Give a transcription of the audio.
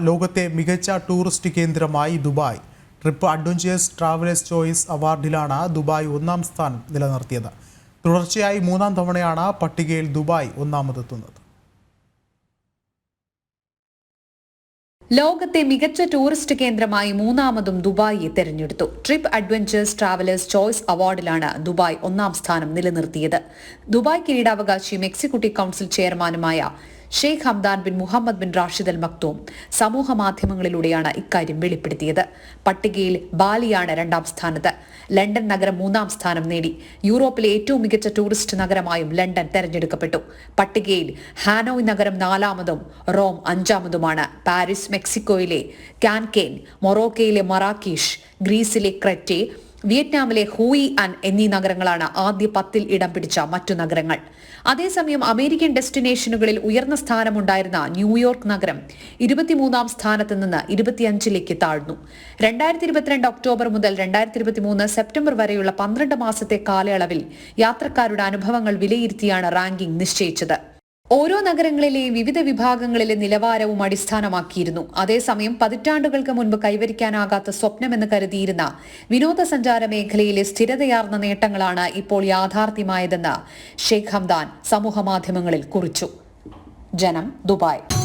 ലോകത്തെ മികച്ച ടൂറിസ്റ്റ് കേന്ദ്രമായി Dubai. Trip adventures travellers choice അവാർഡിലാണ് Dubai ഒന്നാം സ്ഥാനം നിലനിർത്തിയത്. തുടർച്ചയായി മൂന്നാം തവണയാണ് പട്ടികയിൽ ദുബായ് ഒന്നാമതെത്തുന്നത്. ലോകത്തെ മികച്ച ടൂറിസ്റ്റ് കേന്ദ്രമായി മൂന്നാമതും ദുബായിയെ തെരഞ്ഞെടുത്തു. ട്രിപ്പ് അഡ്വഞ്ചേഴ്സ് ട്രാവലേഴ്സ് ചോയ്സ് അവാർഡിലാണ് ദുബായ് ഒന്നാം സ്ഥാനം നിലനിർത്തിയത്. ദുബായ് കിരീടാവകാശിയും എക്സിക്യൂട്ടീവ് കൌൺസിൽ ചെയർമാനുമായ Sheikh Hamdan bin Mohammed bin Rashid Al Maktoum സമൂഹ മാധ്യമങ്ങളിലൂടെയാണ് ഇക്കാര്യം വെളിപ്പെടുത്തിയത്. പട്ടികയിൽ ബാലിയാണ് രണ്ടാം സ്ഥാനത്ത്. ലണ്ടൻ നഗരം മൂന്നാം സ്ഥാനം നേടി. യൂറോപ്പിലെ ഏറ്റവും മികച്ച ടൂറിസ്റ്റ് നഗരമായും ലണ്ടൻ തെരഞ്ഞെടുക്കപ്പെട്ടു. പട്ടികയിൽ ഹാനോയ് നഗരം നാലാമതും റോം അഞ്ചാമതുമാണ്. പാരീസ് മെക്സിക്കോയിലെ കാൻകേൻ മൊറോക്കയിലെ മറാക്കീഷ് ഗ്രീസിലെ ക്രെറ്റെ വിയറ്റ്നാമിലെ ഹൂയി അൻ എന്നീ നഗരങ്ങളാണ് ആദ്യ പത്തിൽ ഇടം പിടിച്ച മറ്റു നഗരങ്ങൾ. അതേസമയം അമേരിക്കൻ ഡെസ്റ്റിനേഷനുകളിൽ ഉയർന്ന സ്ഥാനമുണ്ടായിരുന്ന ന്യൂയോർക്ക് നഗരം ഇരുപത്തിമൂന്നാം സ്ഥാനത്ത് നിന്ന് ഇരുപത്തിയഞ്ചിലേക്ക് താഴ്ന്നു. രണ്ടായിരത്തി ഇരുപത്തിരണ്ട് ഒക്ടോബർ മുതൽ രണ്ടായിരത്തി ഇരുപത്തിമൂന്ന് സെപ്റ്റംബർ വരെയുള്ള പന്ത്രണ്ട് മാസത്തെ കാലയളവിൽ യാത്രക്കാരുടെ അനുഭവങ്ങൾ വിലയിരുത്തിയാണ് റാങ്കിംഗ് നിശ്ചയിച്ചത്. ഓരോ നഗരങ്ങളിലെയും വിവിധ വിഭാഗങ്ങളിലെ നിലവാരവും അടിസ്ഥാനമാക്കിയിരുന്നു. അതേസമയം പതിറ്റാണ്ടുകൾക്ക് മുൻപ് കൈവരിക്കാനാകാത്ത സ്വപ്നമെന്ന് കരുതിയിരുന്ന വിനോദസഞ്ചാര മേഖലയിലെ സ്ഥിരതയാർന്ന നേട്ടങ്ങളാണ് ഇപ്പോൾ യാഥാർത്ഥ്യമായതെന്ന് ഷെയ്ഖ് ഹംദാൻ സമൂഹമാധ്യമങ്ങളിൽ കുറിച്ചു. ജനം ദുബായ്.